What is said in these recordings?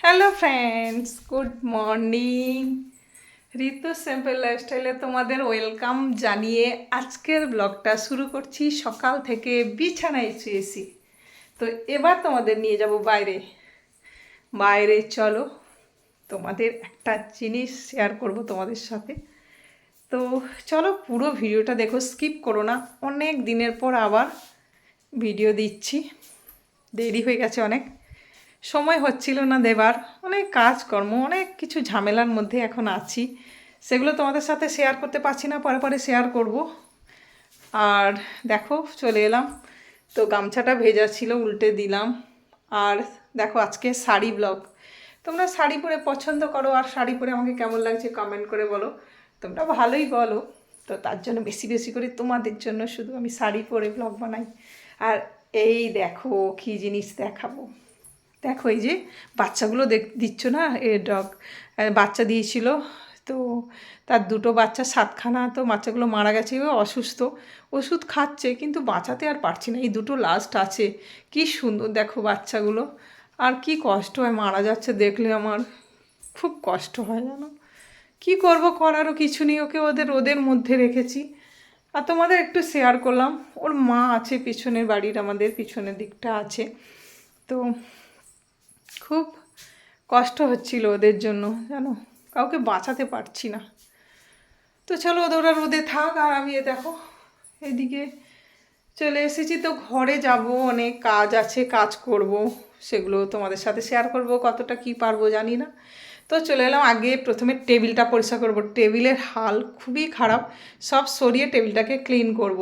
Hello friends good morning Ritu simple লাইফস্টাইলে তোমাদের welcome জানিয়ে আজকের ব্লগটা শুরু করছি। সকাল থেকে বিছানায় শুয়েছি। তো এবার তোমাদের নিয়ে যাব বাইরে। বাইরে চলো, তোমাদের একটা জিনিস শেয়ার করব তোমাদের সাথে। তো চলো পুরো ভিডিওটা দেখো স্কিপ করো না। অনেক দিনের পর আবার ভিডিও দিচ্ছি। দেরি হয়ে গেছে অনেক। সময় হচ্ছিল না দেবার। অনেক কাজকর্ম, অনেক কিছু ঝামেলার মধ্যে এখন আছি। সেগুলো তোমাদের সাথে শেয়ার করতে পারছি না, পরে পরে শেয়ার করব। আর দেখো, চলে এলাম। তো গামছাটা ভেজা ছিল, উল্টে দিলাম। আর দেখো, আজকে শাড়ি ব্লগ তোমরা শাড়ি পরে পছন্দ করো, আর শাড়ি পরে আমাকে কেমন লাগছে কমেন্ট করে বলো। তোমরা ভালোই বলো। তো তার জন্য বেশি বেশি করে তোমাদের জন্য শুধু আমি শাড়ি পরে ব্লগ বানাই। আর এই দেখো, কী জিনিস দেখাবো। দেখো, এই যে বাচ্চাগুলো দেখ, দিচ্ছ না? এ ডগ বাচ্চা দিয়েছিল। তো তার দুটো বাচ্চা, সাতখানা, তো বাচ্চাগুলো মারা গেছে অসুস্থ। ওষুধ খাচ্ছে, কিন্তু বাঁচাতে আর পারছি না। এই দুটো লাস্ট আছে। কি সুন্দর, দেখো বাচ্চাগুলো। আর কি কষ্ট হয়, মারা যাচ্ছে দেখলে আমার। খুব কষ্ট হয়, জানো? কি করব করারও কিছু নেই, ওকে ওদের ওদের মধ্যে রেখেছি। আর তোমাদের একটু শেয়ার করলাম। ওর মা আছে, পিছনের বাড়ির, আমাদের পিছনের দিকটা আছে। তো খুব কষ্ট হচ্ছিল ওদের জন্য, জানো? কাউকে বাঁচাতে পারছি না। তো চলো ওদের ওরা রোদে থাক, আর আমি এ দেখো, এদিকে চলে এসেছি। তো ঘরে যাব, অনেক কাজ আছে, কাজ করব, সেগুলো তোমাদের সাথে শেয়ার করব, কতটা কি পারব জানি না। তো চলে এলাম আগে, প্রথমে টেবিলটা পরিষ্কার করব। টেবিলের হাল খুবই খারাপ, সব সরিয়ে টেবিলটাকে ক্লিন করব।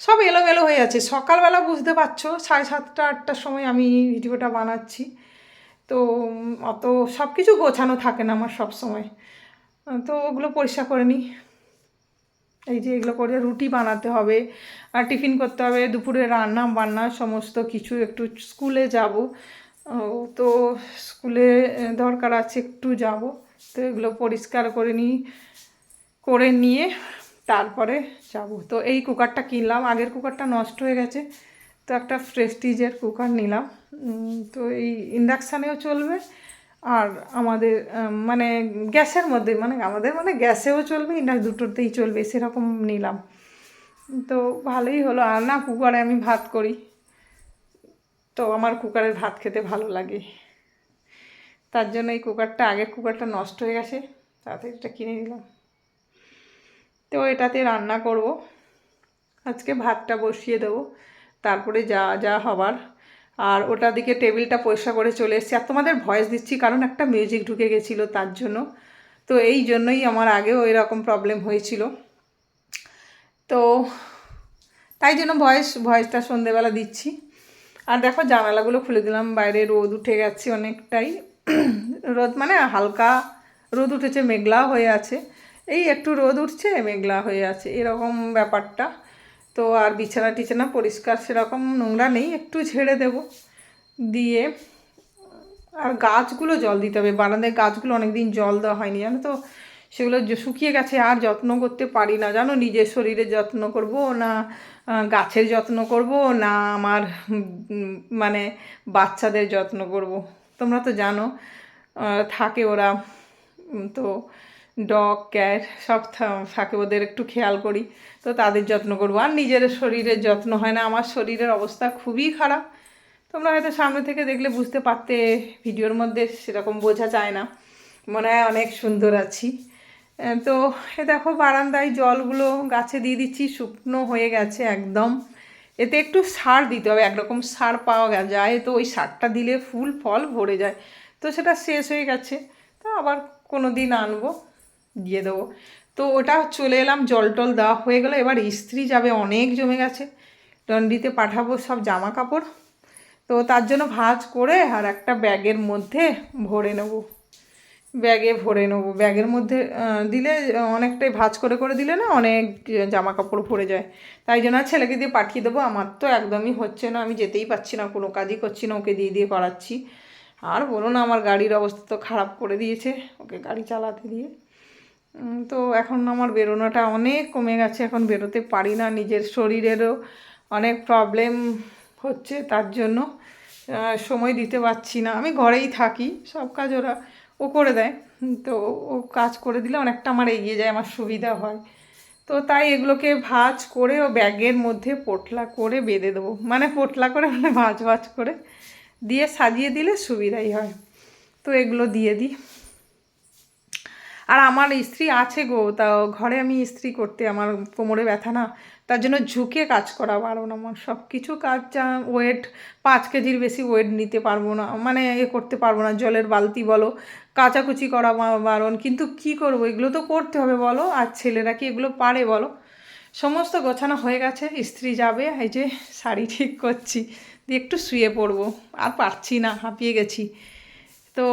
সব এলোমেলো হয়ে আছে। সকালবেলা বুঝতে পারছ, সাড়ে সাতটা, আটটার সময় আমি ভিডিওটা বানাচ্ছি। তো, অত সব কিছু গোছানো থাকে না আমার সব সময় তো ওগুলো পরিষ্কার করে নিই। এই যে এগুলো করে রুটি বানাতে হবে, আর টিফিন করতে হবে, দুপুরে রান্না বান্না সমস্ত কিছু একটু স্কুলে যাব। তো স্কুলে দরকার আছে একটু যাব। তো এগুলো পরিষ্কার করে নিই, করে নিয়ে তারপরে যাব। তো এই কুকারটা কিনলাম, আগের কুকারটা নষ্ট হয়ে গেছে। তো একটা প্রেস্টিজের কুকার নিলাম। তো এই ইন্ডাকশানেও চলবে আর আমাদের মানে গ্যাসের মধ্যে মানে আমাদের মানে গ্যাসেও চলবে ইন্ডাক দুটোতেই চলবে, সেরকম নিলাম। তো ভালোই হলো। আর না কুকারে আমি ভাত করি। তো আমার কুকারের ভাত খেতে ভালো লাগে। তার জন্য এই কুকারটা আগের কুকারটা নষ্ট হয়ে গেছে তাতে এটা কিনে নিলাম। তো এটাতে রান্না করব। আজকে ভাতটা বসিয়ে দেবো। তারপরে যা যা হবার। আর ওটা দিকে টেবিলটা পরিষ্কার করে চলে এসেছি। আর তোমাদের ভয়েস দিচ্ছি, কারণ একটা মিউজিক ঢুকে গেছিল তার জন্য। তো এই জন্যই আমার আগেও এরকম প্রবলেম হয়েছিল। তো তাই জন্য ভয়েস, ভয়েসটা সন্ধেবেলা দিচ্ছি। আর দেখো জানালাগুলো খুলে দিলাম, বাইরে রোদ উঠে গেছে অনেকটাই। রোদ মানে হালকা রোদ উঠেছে মেঘলা হয়ে আছে। এই একটু রোদ উঠছে, মেঘলা হয়ে আছে, এরকম ব্যাপারটা। তো আর বিছানা টিছানা পরিষ্কার সেরকম নোংরা নেই, একটু ঝেড়ে দেব। দিয়ে আর গাছগুলো জল দিতে হবে। বারান্দায় গাছগুলো অনেক দিন জল দেওয়া হয়নি, জানো তো? সেগুলো শুকিয়ে গেছে, আর যত্ন করতে পারি না। জানো, নিজের শরীরের যত্ন করব না গাছের যত্ন করব না, আমার মানে বাচ্চাদের যত্ন করব। তোমরা তো জানো থাকে ওরা তো ডগ, ক্যাট, সব থাকে ওদের একটু খেয়াল করি। তো তাদের যত্ন করব। আর নিজের শরীরের যত্ন হয় না। আমার শরীরের অবস্থা খুবই খারাপ। তোমরা হয়তো সামনে থেকে দেখলে বুঝতে পারতে, ভিডিওর মধ্যে সেরকম বোঝা যায় না। মনে হয় অনেক সুন্দর আছি। তো এ দেখো, বারান্দায় জলগুলো গাছে দিয়ে দিচ্ছি, শুকনো হয়ে গেছে একদম। এতে একটু সার দিতে হবে, একরকম সার পাওয়া যায় তো ওই সারটা দিলে ফুল, ফল ভরে যায়। তো সেটা শেষ হয়ে গেছে। তো আবার কোনো দিন আনব। দিয়ে দেবো। তো ওটা চলে এলাম, জল টল দেওয়া হয়ে গেলো। এবার ইস্ত্রি যাবে, অনেক জমে গেছে। ডন্ডিতে পাঠাবো সব জামা কাপড়। তো তার জন্য ভাজ করে আর একটা ব্যাগের মধ্যে ভরে নেব। ব্যাগে ভরে নেব। ব্যাগের মধ্যে দিলে অনেকটাই ভাজ করে করে দিলে না অনেক জামা কাপড় ভরে যায়। তাই জন্য ছেলেকে দিয়ে পাঠিয়ে দেবো। আমার তো একদমই হচ্ছে না। আমি যেতেই পারছি না, কোনো কাজই করছি না। ওকে দিয়ে দিয়ে করাচ্ছি। আর বলো না, আমার গাড়ির অবস্থা তো খারাপ করে দিয়েছে। ওকে গাড়ি চালাতে দিয়ে। তো এখন আমার বেরোনোটা অনেক কমে গেছে, এখন বেরোতে পারি না, নিজের শরীরেরও অনেক প্রবলেম হচ্ছে, তার জন্য সময় দিতে পারছি না। আমি ঘরেই থাকি, সব কাজ ওরা, ও করে দেয়, তো ও কাজ করে দিলে অনেকটা আমার এগিয়ে যায়, আমার সুবিধা হয়। তো তাই এগুলোকে ভাজ করে ও ব্যাগের মধ্যে পোটলা করে বেঁধে দেবো। মানে পোটলা করে মানে ভাজ ভাজ করে, দিয়ে সাজিয়ে দিলে সুবিধাই হয়। তো এগুলো দিয়ে দিই। আর আমার ইস্ত্রি আছে গো তা ঘরে আমি ইস্ত্রি করতে, আমার কোমরে ব্যথা না, তার জন্য ঝুঁকে কাজ করা বারণ আমার সব কিছু কাজ ওয়েট পাঁচ কেজির বেশি ওয়েট নিতে পারব না মানে এ করতে পারব না, জলের বালতি বলো, কাচাকুচি করা বারণ, কিন্তু কি করব, এগুলো তো করতে হবে বলো, আর ছেলেরা কি এগুলো পারে বলো? সমস্ত গোছানো হয়ে গেছে ইস্ত্রি যাবে, এই যে শাড়ি ঠিক করছি, দিয়ে একটু শুয়ে পড়ব, আর পারছি না, হাঁপিয়ে গেছি, তো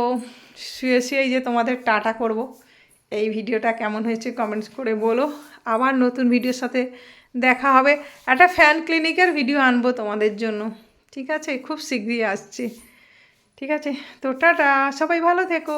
শুয়ে শুয়ে এই যে তোমাদের টাটা করব। এই ভিডিওটা কেমন হয়েছে কমেন্টস করে বলো। আবার নতুন ভিডিওর সাথে দেখা হবে। একটা ফ্যান ক্লিনিকের ভিডিও আনব তোমাদের জন্য। ঠিক আছে? খুব শীঘ্রই আসছি। ঠিক আছে? তো টাটা! সবাই ভালো থেকো!